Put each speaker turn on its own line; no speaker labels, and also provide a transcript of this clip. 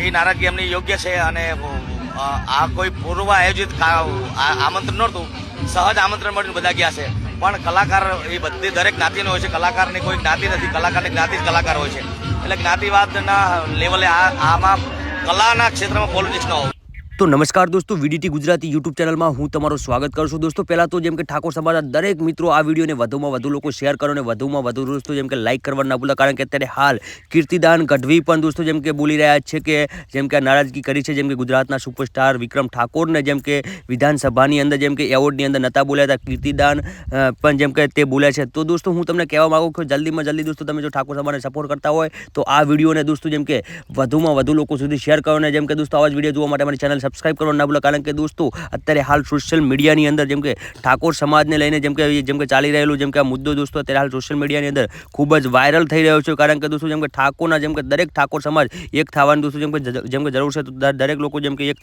એ નારાજગી એમની યોગ્ય છે અને આ કોઈ પૂર્વ આયોજિત આમંત્રણ નહોતું. સહજ આમંત્રણ મળીને બધા ગયા છે. પણ કલાકાર એ બધી, દરેક જ્ઞાતિનો હોય છે. કલાકારની કોઈ જ્ઞાતિ નથી. કલાકારની જ્ઞાતિ જ કલાકાર હોય છે. એટલે જ્ઞાતિવાદના લેવલે આમાં કલાના ક્ષેત્રમાં પોલિટિક્સ ન હોવું.
તો નમસ્કાર દોસ્તો વીડીટી ગુજરાતી યુટ્યુબ ચેનલમાં હું તમારું સ્વાગત કરું છું દોસ્તો પહેલાં તો જેમ કે ઠાકોર સમાજના દરેક મિત્રો આ વિડીયોને વધુમાં વધુ લોકો શેર કરો અને વધુમાં વધુ દોસ્તો જેમ કે લાઇક કરવા ના ભૂલતા કારણ કે અત્યારે હાલ કીર્તિદાન ગઢવી પણ દોસ્તો જેમ કે બોલી રહ્યા છે કે જેમ કે નારાજગી કરી છે જેમ કે ગુજરાતના સુપરસ્ટાર વિક્રમ ઠાકોરને જેમ કે વિધાનસભાની અંદર જેમ કે એવોર્ડની અંદર નહોતા બોલ્યા હતા કીર્તિદાન પણ જેમ કે તે બોલ્યા છે તો દોસ્તો હું તમને કહેવા માગું કે જલ્દીમાં જલ્દી દોસ્તો તમે જો ઠાકોર સમાજને સપોર્ટ કરતા હોય તો આ વિડીયોને દોસ્તો જેમ કે વધુમાં વધુ લોકો સુધી શેર કરો અને જેમ કે દોસ્તો આવા જ વીડિયો જોવા માટે મારી ચેનલ સબસ્ક્રાઇબ કરવાનું ના ભૂલો, કારણ કે દોસ્તો, અત્યારે હાલ સોશિયલ મીડિયાની અંદર જેમ કે ઠાકોર સમાજને લઈને જેમ કે જેમ કે ચાલી રહેલું, જેમ કે આ મુદ્દો દોસ્તો, અત્યારે હાલ સોશિયલ મીડિયાની અંદર ખૂબ જ વાયરલ થઈ રહ્યો છે, કારણ કે દોસ્તો, જેમ કે ઠાકોરના, જેમ કે દરેક ઠાકોર સમાજ એક થવાની દોસ્તો, જેમ કે જેમ કે જરૂર છે, તો દરેક લોકો જેમ કે એક